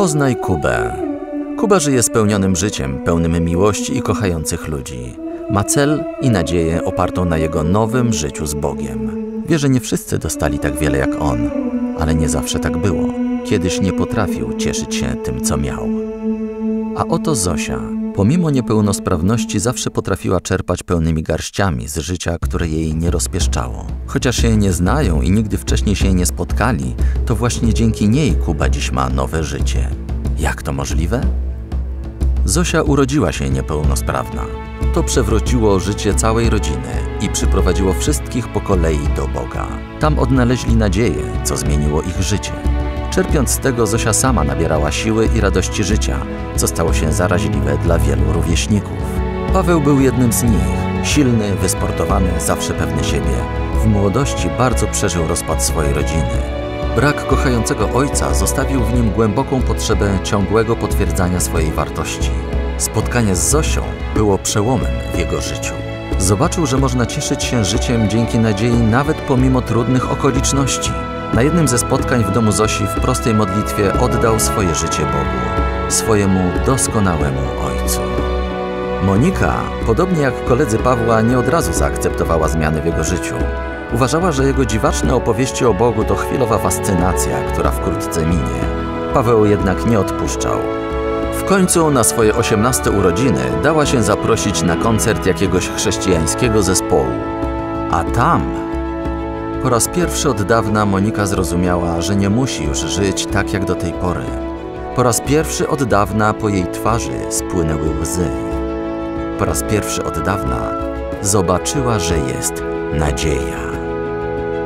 Poznaj Kubę. Kuba żyje spełnionym życiem, pełnym miłości i kochających ludzi. Ma cel i nadzieję opartą na jego nowym życiu z Bogiem. Wie, że nie wszyscy dostali tak wiele jak on, ale nie zawsze tak było. Kiedyś nie potrafił cieszyć się tym, co miał. A oto Zosia. Pomimo niepełnosprawności zawsze potrafiła czerpać pełnymi garściami z życia, które jej nie rozpieszczało. Chociaż się nie znają i nigdy wcześniej się nie spotkali, to właśnie dzięki niej Kuba dziś ma nowe życie. Jak to możliwe? Zosia urodziła się niepełnosprawna. To przewróciło życie całej rodziny i przyprowadziło wszystkich po kolei do Boga. Tam odnaleźli nadzieję, co zmieniło ich życie. Czerpiąc z tego, Zosia sama nabierała siły i radości życia, co stało się zaraźliwe dla wielu rówieśników. Paweł był jednym z nich. Silny, wysportowany, zawsze pewny siebie. W młodości bardzo przeżył rozpad swojej rodziny. Brak kochającego ojca zostawił w nim głęboką potrzebę ciągłego potwierdzania swojej wartości. Spotkanie z Zosią było przełomem w jego życiu. Zobaczył, że można cieszyć się życiem dzięki nadziei nawet pomimo trudnych okoliczności. Na jednym ze spotkań w domu Zosi w prostej modlitwie oddał swoje życie Bogu, swojemu doskonałemu Ojcu. Monika, podobnie jak koledzy Pawła, nie od razu zaakceptowała zmiany w jego życiu. Uważała, że jego dziwaczne opowieści o Bogu to chwilowa fascynacja, która wkrótce minie. Paweł jednak nie odpuszczał. W końcu na swoje osiemnaste urodziny dała się zaprosić na koncert jakiegoś chrześcijańskiego zespołu. A tam po raz pierwszy od dawna Monika zrozumiała, że nie musi już żyć tak jak do tej pory. Po raz pierwszy od dawna po jej twarzy spłynęły łzy. Po raz pierwszy od dawna zobaczyła, że jest nadzieja.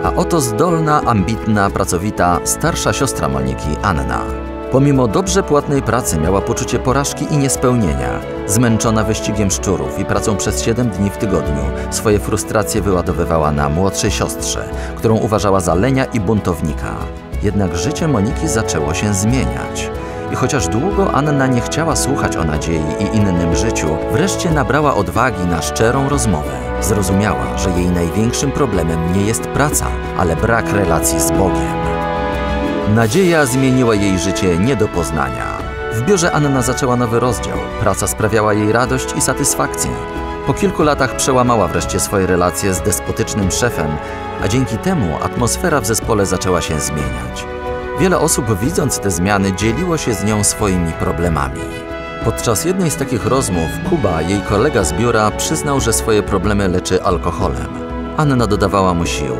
A oto zdolna, ambitna, pracowita starsza siostra Moniki, Anna. Pomimo dobrze płatnej pracy miała poczucie porażki i niespełnienia. Zmęczona wyścigiem szczurów i pracą przez 7 dni w tygodniu, swoje frustracje wyładowywała na młodszej siostrze, którą uważała za lenia i buntownika. Jednak życie Moniki zaczęło się zmieniać. I chociaż długo Anna nie chciała słuchać o nadziei i innym życiu, wreszcie nabrała odwagi na szczerą rozmowę. Zrozumiała, że jej największym problemem nie jest praca, ale brak relacji z Bogiem. Nadzieja zmieniła jej życie nie do poznania. W biurze Anna zaczęła nowy rozdział. Praca sprawiała jej radość i satysfakcję. Po kilku latach przełamała wreszcie swoje relacje z despotycznym szefem, a dzięki temu atmosfera w zespole zaczęła się zmieniać. Wiele osób, widząc te zmiany, dzieliło się z nią swoimi problemami. Podczas jednej z takich rozmów Kuba, jej kolega z biura, przyznał, że swoje problemy leczy alkoholem. Anna dodawała mu sił.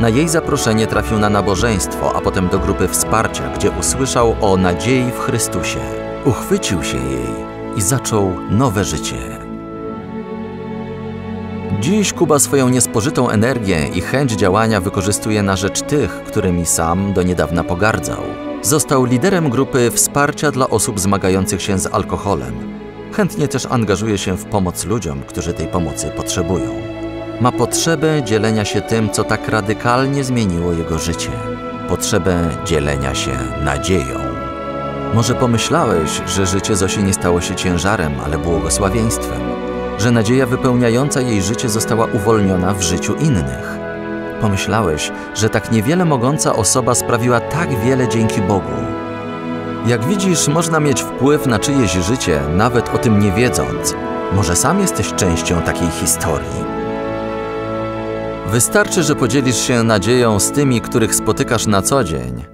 Na jej zaproszenie trafił na nabożeństwo, a potem do grupy wsparcia, gdzie usłyszał o nadziei w Chrystusie. Uchwycił się jej i zaczął nowe życie. Dziś Kuba swoją niespożytą energię i chęć działania wykorzystuje na rzecz tych, którymi sam do niedawna pogardzał. Został liderem grupy wsparcia dla osób zmagających się z alkoholem. Chętnie też angażuje się w pomoc ludziom, którzy tej pomocy potrzebują. Ma potrzebę dzielenia się tym, co tak radykalnie zmieniło jego życie. Potrzebę dzielenia się nadzieją. Może pomyślałeś, że życie Zosi nie stało się ciężarem, ale błogosławieństwem, że nadzieja wypełniająca jej życie została uwolniona w życiu innych. Pomyślałeś, że tak niewiele mogąca osoba sprawiła tak wiele dzięki Bogu. Jak widzisz, można mieć wpływ na czyjeś życie, nawet o tym nie wiedząc. Może sam jesteś częścią takiej historii. Wystarczy, że podzielisz się nadzieją z tymi, których spotykasz na co dzień,